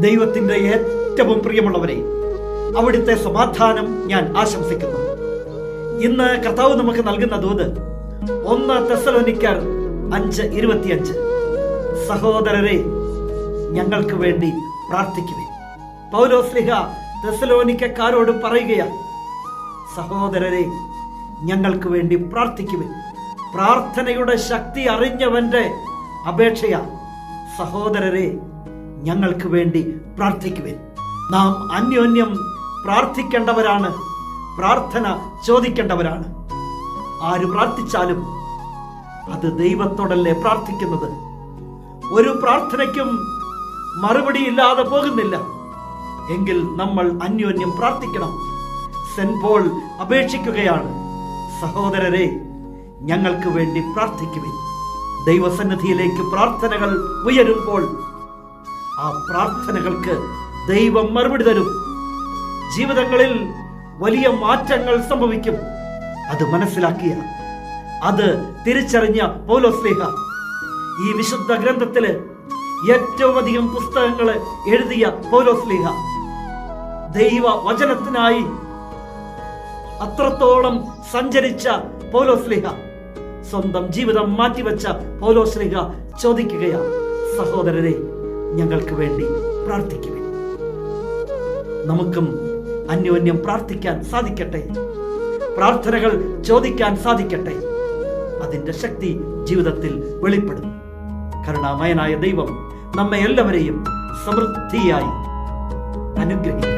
ദൈവത്തിന്റെ ഏറ്റവും പ്രിയമുള്ളവരെ അവിടുത്തെ സമാധാനം ഞാൻ ആശംസിക്കുന്നു. ഇന്ന് കർത്താവ് നമുക്ക് നൽകുന്ന ദൂത് ഒന്ന് തെസലോനിക്കർ അഞ്ച് ഇരുപത്തിയഞ്ച്. സഹോദരരെ ഞങ്ങൾക്ക് വേണ്ടി പ്രാർത്ഥിക്കുവിൻ. പൗലോസ്ലിഹ തെസലോനിക്കക്കാരോട് പറയുകയാണ് സഹോദരരെ ഞങ്ങൾക്ക് വേണ്ടി പ്രാർത്ഥിക്കുവിൻ. പ്രാർത്ഥനയുടെ ശക്തി അറിഞ്ഞവന്റെ അപേക്ഷയാ. സഹോദരരെ ഞങ്ങൾക്ക് വേണ്ടി പ്രാർത്ഥിക്കുവിൻ. നാം അന്യോന്യം പ്രാർത്ഥിക്കേണ്ടവരാണ്. പ്രാർത്ഥന ചോദിക്കേണ്ടവരാണ്. ആര് പ്രാർത്ഥിച്ചാലും അത് ദൈവത്തോടല്ലേ പ്രാർത്ഥിക്കുന്നത്. ഒരു പ്രാർത്ഥനയ്ക്കും മറുപടി ഇല്ലാതെ പോകുന്നില്ല. എങ്കിൽ നമ്മൾ അന്യോന്യം പ്രാർത്ഥിക്കണം. സെന്റ് പോൾ അപേക്ഷിക്കുകയാണ്. സഹോദരരെ ഞങ്ങൾക്ക് വേണ്ടി പ്രാർത്ഥിക്കുവിൻ. ദൈവസന്നിധിയിലേക്ക് പ്രാർത്ഥനകൾ ഉയരുമ്പോൾ ആ പ്രാർത്ഥനകൾക്ക് ദൈവം മറുപടി തരും. ജീവിതങ്ങളിൽ വലിയ മാറ്റങ്ങൾ സംഭവിക്കും. അത് മനസ്സിലാക്കിയ അത് തിരിച്ചറിഞ്ഞ പൗലോസ്ലേഹ ഈ വിശുദ്ധ ഗ്രന്ഥത്തിൽ ഏറ്റവും അധികം പുസ്തകങ്ങൾ എഴുതിയ പൗലോസ്ലേഹ ദൈവ വചനത്തിനായി അത്രത്തോളം സഞ്ചരിച്ച പൗലോസ്ലേഹ സ്വന്തം ജീവിതം മാറ്റിവെച്ച പൗലോസ്ലേഹ ചോദിക്കുകയാണ്. സഹോദരരെ ഞങ്ങൾക്ക് വേണ്ടി പ്രാർത്ഥിക്കുവിൻ. നമുക്കും അന്യോന്യം പ്രാർത്ഥിക്കാൻ സാധിക്കട്ടെ. പ്രാർത്ഥനകൾ ചോദിക്കാൻ സാധിക്കട്ടെ. അതിന്റെ ശക്തി ജീവിതത്തിൽ വെളിപ്പെടും. കരുണാമയനായ ദൈവം നമ്മെ എല്ലാവരെയും സമൃദ്ധിയായി അനുഗ്രഹിക്കും.